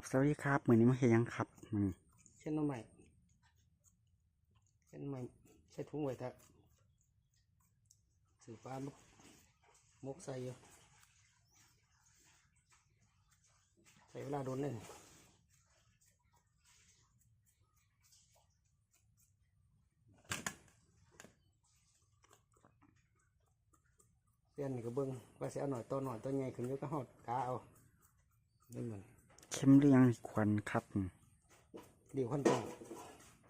ครับ สวัสดีครับ มือนี้มาเฮ็ดหยังครับมือนี้เช่นน้ำใหม่เช่นใหม่ใส่ถุงไว้ถ้าสื่อปลามุกมกใส่อยู่ใส่เวลาโดนเลยนี่เสี้ยนนี่ก็เบิ้งว่าเสียหน่อยตัวหน่อยตัวใหญ่ขึ้นอยู่ก็หอดกาเอานี่เหมือน เข้มหรือยังควันครับดีขั้นจ้อง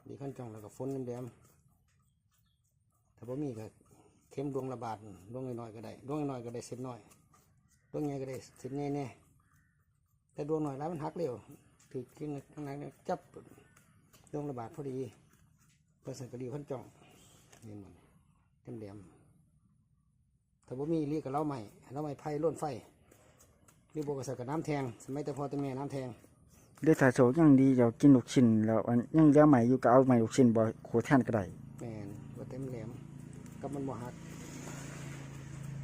ดีขั้นจ้องแล้วก็ฝนแดมถ้าบ่มีก็เข็มดวงระบาดดวงน้อยๆก็ได้ดวงน้อยๆก็ได้เส้นน้อยดวงใหญ่ก็ได้เส้นใหญ่แน่แต่ดวงน้อยแล้วมันหักเร็วถือกินข้างในจับดวงระบาดพอดีเพื่อใส่กระดีขั้นจ้องนี่มันเต็มแดมถ้าบ่มีเรียกกับเล้าใหม่เล้าใหม่ไผ่ล้นไฟ หรือบ่ก็ใส่กับน้ำแทงสมัยแต่พอแต่แม่น้ำแทงเดือดสาโศกยังดีเดี๋ยวกินลูกชิ้นแล้วอันยังเหลือใหม่อยู่ก็เอาใหม่ลูกชิ้นบ่โคแทนก็ได้แมนว่าเต็มแหลมกับมันบ่หัก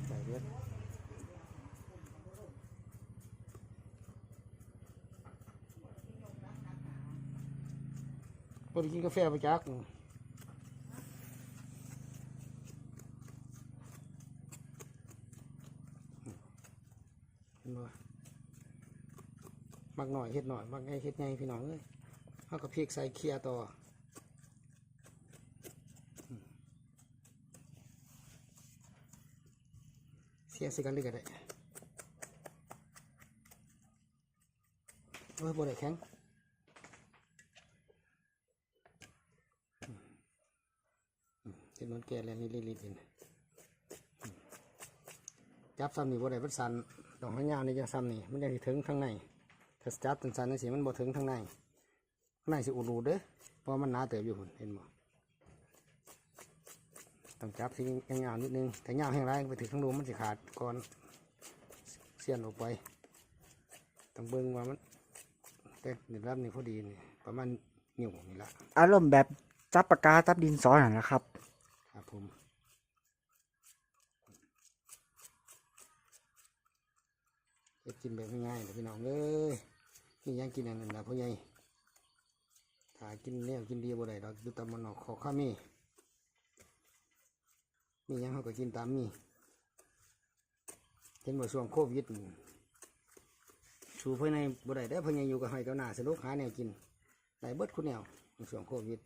ใส่เลือดพอได้กินกาแฟไปจักเห็นบ่ มักหน่อยเฮ็ดหน่อยมักไงเฮ็ดไงพี่น้องเอ้ยเอากับพริกใส่เคียต่อเสียสิกันเลยก็ได้โอ้ยบ่ได้แข็งเห็นมันแก่แล้วนี่ลิลิๆนี่อืมจับซ้ำนี่บ่ได้มันสั่นดอกหางยาวนี่จะซ้ำนี่มันจะถึงข้างใน ถ้าจับสั่นๆนี่สิมันบ่ถึงข้างในข้างในสิอุดรูเด้อเพราะมันหนาเติบอยู่พุ่นเห็นบ่ต้องจับที่ยาวๆนิดนึงแต่ยาวแห้งไรไปถึงข้างรูมันจะขาดก่อนเสียนออกไปต้องเบิ่งว่ามันแต่ในรับนี่พอดีนี่ประมาณนิ้วนี่ละอารมณ์แบบจับปากกาจับดินสอนั่นแหละครับ ครับผมจะกินแบบง่ายๆเลยพี่น้องเอ้ย นี่ยังกินอันนั้นนะพ่อใหญ่ถ้ากินเนี่ยกินดีบ่ได้ดอกดูตามมันออกขอข้ามีมียังเขาก็กินตามมีเห็นว่าช่วงโควิดนี่ชูภายในบ่ได้ได้พ่อใหญ่อยู่กับให้เจ้าหน้าสนุกหาแนวกินได้เบิดคุณแนวช่วงโควิด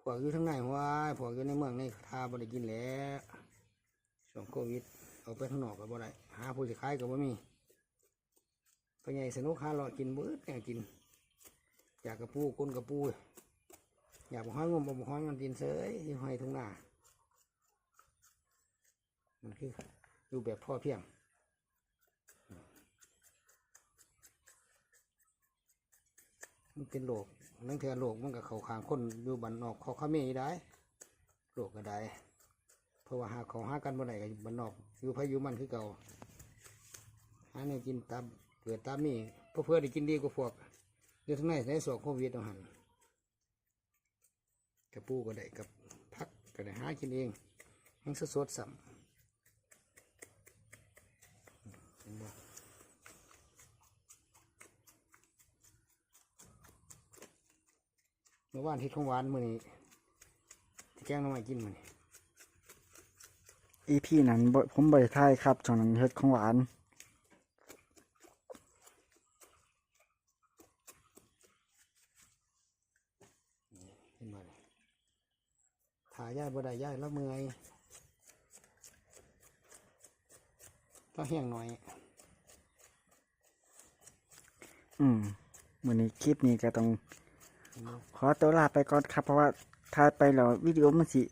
พวกอยู่ทั้งในห้วพวกอยู่ในเมืองในทาบ่ได้กินแล้วช่วงโควิดออกไปข้างนอกก็บ่ได้หาผู้สิขายก็บ่มี พ่อใหญ่สนุกหาเลาะกินเบิดแนวกิน อยากกระปูก้นกระปูอยากบ่ห้อยงมบ่บ่ห้อยมันกินเสยอยู่ห้อยทุ่งนามันคืออยู่แบบพ่อเพียงมันเป็นโรคนั่งเทอโรคมันก็เขาขางคนอยู่บันนอกเขาเขาม่ได้โรคก็ได้เพราะว่าหาเขาหากันบ่ได้กับบันนอกอยู่พายุมันคือเก่าหาเนี่ยกินตาม เกิดตามนี่เพื่อเพื่อได้กินดีกว่าพวกอยู่ทั้งในในสวกโควิดเอาหันกับปูก็ได้กับพักก็ได้หากินเองยังสดสดๆสัมเมื่อวานที่ของหวานมือนี้แกงน้ำไม้กินมือนี้อีพีนั้นผมใบไทายครับช่วงนั้นเฮ็ดของหวาน เห็นบ่นี่ถ่ายย่ายบ่ได้ย่ายแล้วเมื่อยต้องแห้งหน่อย อืมมื้อนี้คลิปนี้ก็ต้องเห็นบ่ขอตัวลาไปก่อนครับ เพราะว่าถ่ายไปแล้ววิดีโอมันสิ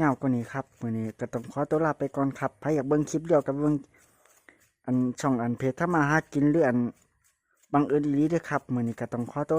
ยาวกว่านี้ครับมื้อนี้ก็ต้องขอตัวลาไปก่อนครับใครอยากเบิ่งคลิปเดียวกับเบิ่งอันช่องอันเพจถ้ามาหากินหรืออันบางเอิญอีหลีเด้วยครับมื้อนี้ก็ต้องขอตัว